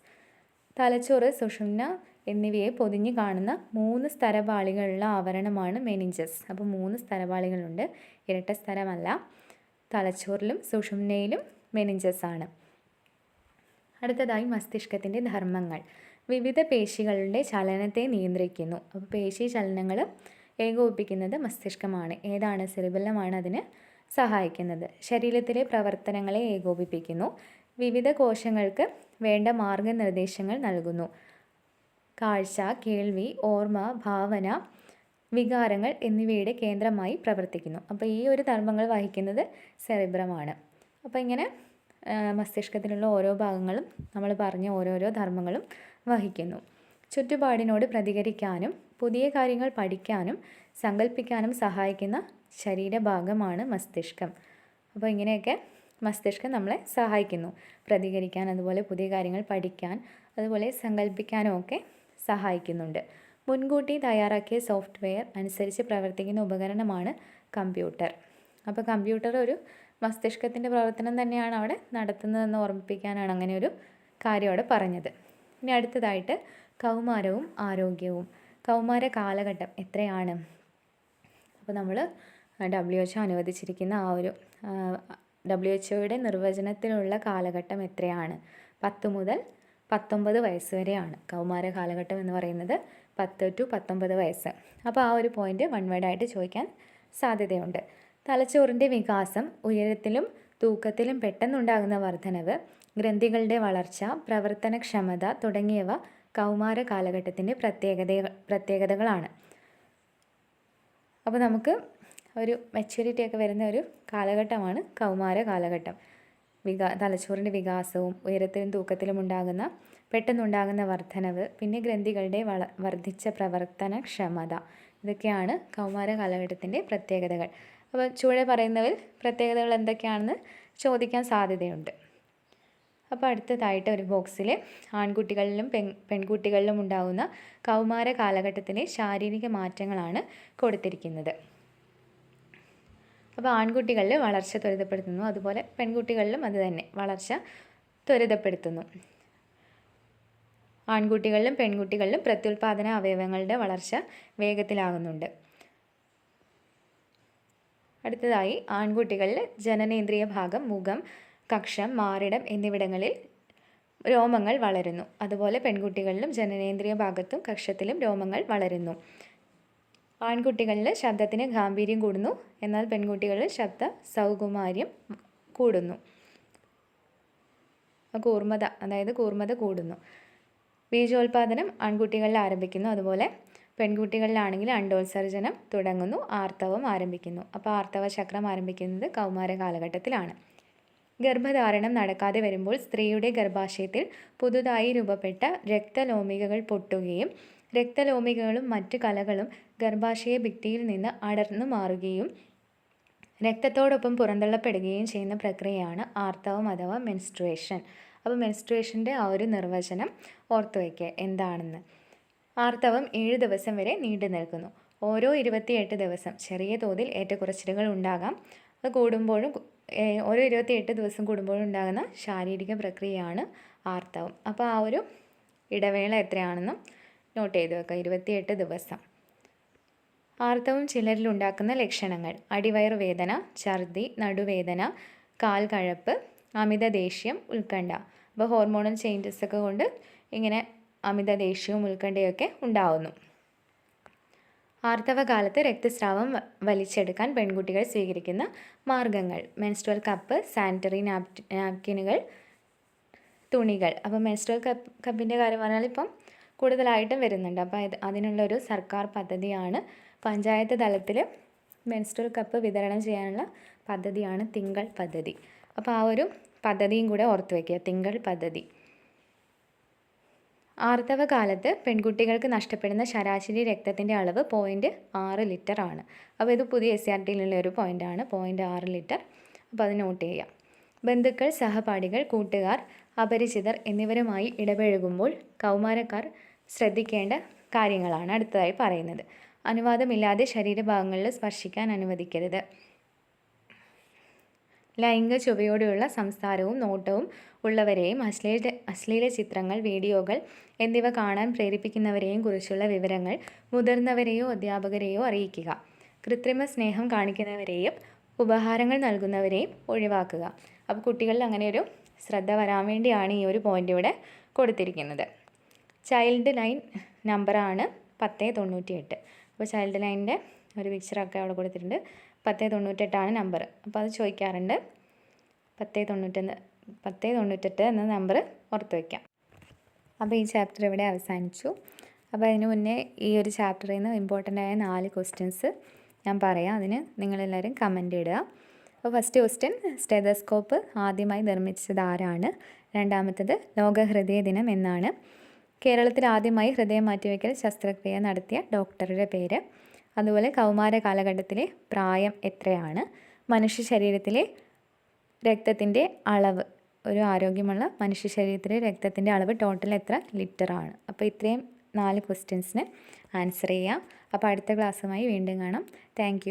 തലച്ചോറ് സുഷുമ്ന എന്നിവയെ പൊതിഞ്ഞു കാണുന്ന മൂന്ന് സ്ഥലപാളികളുള്ള ആവരണമാണ് മെനിഞ്ചസ്. അപ്പോൾ മൂന്ന് സ്ഥലപാളികളുണ്ട് ഇരട്ട സ്ഥലമല്ല തലച്ചോറിലും സുഷുമ്നയിലും മെനിഞ്ചസ് ആണ്. അടുത്തതായി മസ്തിഷ്കത്തിന്റെ ധർമ്മങ്ങൾ. വിവിധ പേശികളുടെ ചലനത്തെ നിയന്ത്രിക്കുന്നു. അപ്പോൾ പേശി ചലനങ്ങൾ ഏകോപിപ്പിക്കുന്നത് മസ്തിഷ്കമാണ്. ഏതാണ്? സെറിബെല്ലമാണ് അതിന് സഹായിക്കുന്നത്. ശരീരത്തിലെ പ്രവർത്തനങ്ങളെ ഏകോപിപ്പിക്കുന്നു. വിവിധ കോശങ്ങൾക്ക് വേണ്ട മാർഗനിർദ്ദേശങ്ങൾ നൽകുന്നു. കാഴ്ച കേൾവി ഓർമ്മ ഭാവന വികാരങ്ങൾ എന്നിവയുടെ കേന്ദ്രമായി പ്രവർത്തിക്കുന്നു. അപ്പോൾ ഈ ഒരു ധർമ്മങ്ങൾ വഹിക്കുന്നത് സെറിബ്രമാണ്. അപ്പോൾ ഇങ്ങനെ മസ്തിഷ്കത്തിലുള്ള ഓരോ ഭാഗങ്ങളും നമ്മൾ പറഞ്ഞ ഓരോരോ ധർമ്മങ്ങളും വഹിക്കുന്നു. ചുറ്റുപാടിനോട് പ്രതികരിക്കാനും പുതിയ കാര്യങ്ങൾ പഠിക്കാനും സങ്കല്പിക്കാനും സഹായിക്കുന്ന ശരീരഭാഗമാണ് മസ്തിഷ്കം. അപ്പോൾ ഇങ്ങനെയൊക്കെ മസ്തിഷ്കം നമ്മളെ സഹായിക്കുന്നു. പ്രതികരിക്കാൻ അതുപോലെ പുതിയ കാര്യങ്ങൾ പഠിക്കാൻ അതുപോലെ സങ്കല്പിക്കാനും ഒക്കെ സഹായിക്കുന്നുണ്ട്. മുൻകൂട്ടി തയ്യാറാക്കിയ സോഫ്റ്റ്വെയർ അനുസരിച്ച് പ്രവർത്തിക്കുന്ന ഉപകരണമാണ് കമ്പ്യൂട്ടർ. അപ്പോൾ കമ്പ്യൂട്ടർ ഒരു മസ്തിഷ്കത്തിന്റെ പ്രവർത്തനം തന്നെയാണ് അവിടെ നടത്തുന്നതെന്ന് ഓർമ്മിപ്പിക്കാനാണ് അങ്ങനെ ഒരു കാര്യം അവിടെ പറഞ്ഞത്. ഇനി അടുത്തതായിട്ട് കൗമാരവും ആരോഗ്യവും. കൗമാര കാലഘട്ടം എത്രയാണ്? അപ്പോൾ നമ്മൾ ഡബ്ല്യു എച്ച് അനുവദിച്ചിരിക്കുന്ന ആ ഒരു ഡബ്ല്യു എച്ച് ഒയുടെ നിർവചനത്തിലുള്ള കാലഘട്ടം എത്രയാണ്? പത്ത് മുതൽ പത്തൊമ്പത് വയസ്സ് വരെയാണ്. കൗമാര കാലഘട്ടം എന്ന് പറയുന്നത് പത്ത് ടു പത്തൊമ്പത് വയസ്സ്. അപ്പോൾ ആ ഒരു പോയിന്റ് വൺ വേർഡായിട്ട് ചോദിക്കാൻ സാധ്യതയുണ്ട്. തലച്ചോറിന്റെ വികാസം ഉയരത്തിലും തൂക്കത്തിലും പെട്ടെന്നുണ്ടാകുന്ന വർധനവ് ഗ്രന്ഥികളുടെ വളർച്ച പ്രവർത്തനക്ഷമത തുടങ്ങിയവ കൗമാര കാലഘട്ടത്തിന്റെ പ്രത്യേകത പ്രത്യേകതകളാണ്. അപ്പോൾ നമുക്ക് ഒരു മെച്യൂരിറ്റിയൊക്കെ വരുന്ന ഒരു കാലഘട്ടമാണ് കൗമാര കാലഘട്ടം. വികാ തലച്ചോറിന്റെ വികാസവും ഉയരത്തിലും തൂക്കത്തിലും ഉണ്ടാകുന്ന പെട്ടെന്നുണ്ടാകുന്ന വർധനവ് പിന്നെ ഗ്രന്ഥികളുടെ വള വർദ്ധിച്ച പ്രവർത്തനക്ഷമത. ഇതൊക്കെയാണ് കൗമാര കാലഘട്ടത്തിന്റെ പ്രത്യേകതകൾ. അപ്പോൾ ചുവടെ പറയുന്നതിൽ പ്രത്യേകതകൾ എന്തൊക്കെയാണെന്ന് ചോദിക്കാൻ സാധ്യതയുണ്ട്. അപ്പോൾ അടുത്തതായിട്ട് ഒരു ബോക്സിൽ ആൺകുട്ടികളിലും പെൺ പെൺകുട്ടികളിലും ഉണ്ടാകുന്ന കൗമാര കാലഘട്ടത്തിലെ ശാരീരിക മാറ്റങ്ങളാണ് കൊടുത്തിരിക്കുന്നത്. അപ്പോൾ ആൺകുട്ടികളിൽ വളർച്ച ത്വരിതപ്പെടുത്തുന്നു. അതുപോലെ പെൺകുട്ടികളിലും അത് തന്നെ വളർച്ച ത്വരിതപ്പെടുത്തുന്നു. ആൺകുട്ടികളിലും പെൺകുട്ടികളിലും പ്രത്യുൽപാദന അവയവങ്ങളുടെ വളർച്ച വേഗത്തിലാകുന്നുണ്ട്. അടുത്തതായി ആൺകുട്ടികളിൽ ജനനേന്ദ്രിയ ഭാഗം മുഖം കക്ഷം മാറിടം എന്നിവിടങ്ങളിൽ രോമങ്ങൾ വളരുന്നു. അതുപോലെ പെൺകുട്ടികളിലും ജനനേന്ദ്രിയ ഭാഗത്തും കക്ഷത്തിലും രോമങ്ങൾ വളരുന്നു. ആൺകുട്ടികളിൽ ശബ്ദത്തിന് ഗാംഭീര്യം കൂടുന്നു. എന്നാൽ പെൺകുട്ടികളിൽ ശബ്ദ സൗകുമാര്യം കൂടുന്നു കൂർമ്മത അതായത് കൂർമ്മത കൂടുന്നു. ബീജോത്പാദനം ആൺകുട്ടികളിൽ ആരംഭിക്കുന്നു. അതുപോലെ പെൺകുട്ടികളിലാണെങ്കിൽ അണ്ടോത്സർജനം തുടങ്ങുന്നു. ആർത്തവം ആരംഭിക്കുന്നു. അപ്പോൾ ആർത്തവ ചക്രം ആരംഭിക്കുന്നത് കൗമാര കാലഘട്ടത്തിലാണ്. ഗർഭധാരണം നടക്കാതെ വരുമ്പോൾ സ്ത്രീയുടെ ഗർഭാശയത്തിൽ പുതുതായി രൂപപ്പെട്ട രക്തലോമികകൾ പൊട്ടുകയും രക്തലോമികകളും മറ്റ് കലകളും ഗർഭാശയ ഭിത്തിയിൽ നിന്ന് അടർന്നു മാറുകയും രക്തത്തോടൊപ്പം പുറന്തള്ളപ്പെടുകയും ചെയ്യുന്ന പ്രക്രിയയാണ് ആർത്തവം അഥവാ മെൻസ്ട്രുവേഷൻ അപ്പോൾ മെൻസ്ട്രുവേഷന്റെ ആ ഒരു നിർവചനം ഓർത്തു വയ്ക്കുക എന്താണെന്ന്. ആർത്തവം ഏഴ് ദിവസം വരെ നീണ്ടു നിൽക്കുന്നു. ഓരോ ഇരുപത്തിയെട്ട് ദിവസം ചെറിയ തോതിൽ ഏറ്റക്കുറച്ചിലുകൾ ഉണ്ടാകാം. അത് കൂടുമ്പോഴും ഓരോ ഇരുപത്തിയെട്ട് ദിവസം കൂടുമ്പോഴും ഉണ്ടാകുന്ന ശാരീരിക പ്രക്രിയയാണ് ആർത്തവം. അപ്പോൾ ആ ഒരു ഇടവേള എത്രയാണെന്നും നോട്ട് ചെയ്ത് വെക്കുക ഇരുപത്തിയെട്ട് ദിവസം. ആർത്തവം ചിലരിൽ ഉണ്ടാക്കുന്ന ലക്ഷണങ്ങൾ. അടിവയറ് വേദന ഛർദി നടുവേദന കാൽ കഴപ്പ് അമിത ദേഷ്യം ഉത്കണ്ഠ. അപ്പോൾ ഹോർമോണൽ ചേഞ്ചസ് ഒക്കെ കൊണ്ട് ഇങ്ങനെ അമിത ദേഷ്യവും ഉത്കണ്ഠയൊക്കെ ഉണ്ടാവുന്നു. ആർത്തവകാലത്ത് രക്തസ്രാവം വലിച്ചെടുക്കാൻ പെൺകുട്ടികൾ സ്വീകരിക്കുന്ന മാർഗങ്ങൾ. മെൻസ്ട്രൽ കപ്പ് സാനിറ്ററി നാപ് നാപ്കിനുകൾ തുണികൾ. അപ്പോൾ മെൻസ്ട്രൽ കപ്പ് കപ്പിന്റെ കാര്യം പറഞ്ഞാൽ ഇപ്പം കൂടുതലായിട്ടും വരുന്നുണ്ട്. അപ്പോൾ ഇത് അതിനുള്ളൊരു സർക്കാർ പദ്ധതിയാണ്. പഞ്ചായത്ത് തലത്തിൽ മെൻസ്ട്രൽ കപ്പ് വിതരണം ചെയ്യാനുള്ള പദ്ധതിയാണ് തിങ്കൾ പദ്ധതി. അപ്പോൾ ആ ഒരു പദ്ധതിയും കൂടെ ഓർത്ത് വയ്ക്കുക തിങ്കൾ പദ്ധതി. ആർത്തവ കാലത്ത് പെൺകുട്ടികൾക്ക് നഷ്ടപ്പെടുന്ന ശരാശരി രക്തത്തിന്റെ അളവ് പോയിന്റ് ആറ് ലിറ്റർ ആണ്. അപ്പോൾ ഇത് പുതിയ എസ് ആർ ടിയിലുള്ള ഒരു പോയിന്റാണ് പോയിന്റ് ആറ് ലിറ്റർ. അപ്പോൾ അത് നോട്ട് ചെയ്യാം. ബന്ധുക്കൾ സഹപാഠികൾ കൂട്ടുകാർ അപരിചിതർ എന്നിവരുമായി ഇടപഴകുമ്പോൾ കൗമാരക്കാർ ശ്രദ്ധിക്കേണ്ട കാര്യങ്ങളാണ് അടുത്തതായി പറയുന്നത്. അനുവാദമില്ലാതെ ശരീരഭാഗങ്ങളിൽ സ്പർശിക്കാൻ അനുവദിക്കരുത്. ലൈംഗിക ചുവയോടെയുള്ള സംസാരവും നോട്ടവും ഉള്ളവരെയും അശ്ലീല അശ്ലീല ചിത്രങ്ങൾ വീഡിയോകൾ എന്നിവ കാണാൻ പ്രേരിപ്പിക്കുന്നവരെയും കുറിച്ചുള്ള വിവരങ്ങൾ മുതിർന്നവരെയോ അധ്യാപകരെയോ അറിയിക്കുക. കൃത്രിമ സ്നേഹം കാണിക്കുന്നവരെയും ഉപഹാരങ്ങൾ നൽകുന്നവരെയും ഒഴിവാക്കുക. അപ്പോൾ കുട്ടികളിൽ അങ്ങനെ ഒരു ശ്രദ്ധ വരാൻ വേണ്ടിയാണ് ഈ ഒരു പോയിന്റ് ഇവിടെ കൊടുത്തിരിക്കുന്നത്. ചൈൽഡ് ലൈൻ നമ്പറാണ് പത്ത് തൊണ്ണൂറ്റി എട്ട് അപ്പോൾ ചൈൽഡ് ലൈനിന്റെ ഒരു പിക്ചറൊക്കെ അവിടെ കൊടുത്തിട്ടുണ്ട്. പത്ത് തൊണ്ണൂറ്റെട്ടാണ് നമ്പർ. അപ്പോൾ അത് ചോദിക്കാറുണ്ട്. പത്ത് തൊണ്ണൂറ്റൊന്ന് പത്ത് തൊണ്ണൂറ്റെട്ട് എന്ന നമ്പർ ഓർത്ത് വയ്ക്കാം. അപ്പോൾ ഈ ചാപ്റ്റർ ഇവിടെ അവസാനിച്ചു. അപ്പോൾ അതിന് മുന്നേ ഈ ഒരു ചാപ്റ്ററിൽ നിന്ന് ഇമ്പോർട്ടന്റ് ആയ നാല് ക്വസ്റ്റ്യൻസ് ഞാൻ പറയാം. അതിന് നിങ്ങളെല്ലാവരും കമന്റ് ഇടുക. അപ്പോൾ ഫസ്റ്റ് ക്വസ്റ്റ്യൻ സ്റ്റെതസ്കോപ്പ് ആദ്യമായി നിർമ്മിച്ചത് ആരാണ്? രണ്ടാമത്തത് ലോക ഹൃദയ ദിനം എന്നാണ്. കേരളത്തിൽ ആദ്യമായി ഹൃദയം മാറ്റിവെക്കൽ ശസ്ത്രക്രിയ നടത്തിയ ഡോക്ടറുടെ പേര്. അതുപോലെ കൗമാര കാലഘട്ടത്തിലെ പ്രായം എത്രയാണ്? മനുഷ്യ ശരീരത്തിലെ രക്തത്തിന്റെ അളവ്. ഒരു ആരോഗ്യമുള്ള മനുഷ്യ ശരീരത്തിലെ രക്തത്തിന്റെ അളവ് ടോട്ടൽ എത്ര ലിറ്ററാണ് അപ്പോൾ ഇത്രയും നാല് ക്വസ്റ്റ്യൻസിന് ആൻസർ ചെയ്യാം. അപ്പോൾ അടുത്ത ക്ലാസ്സുമായി വീണ്ടും കാണാം. താങ്ക്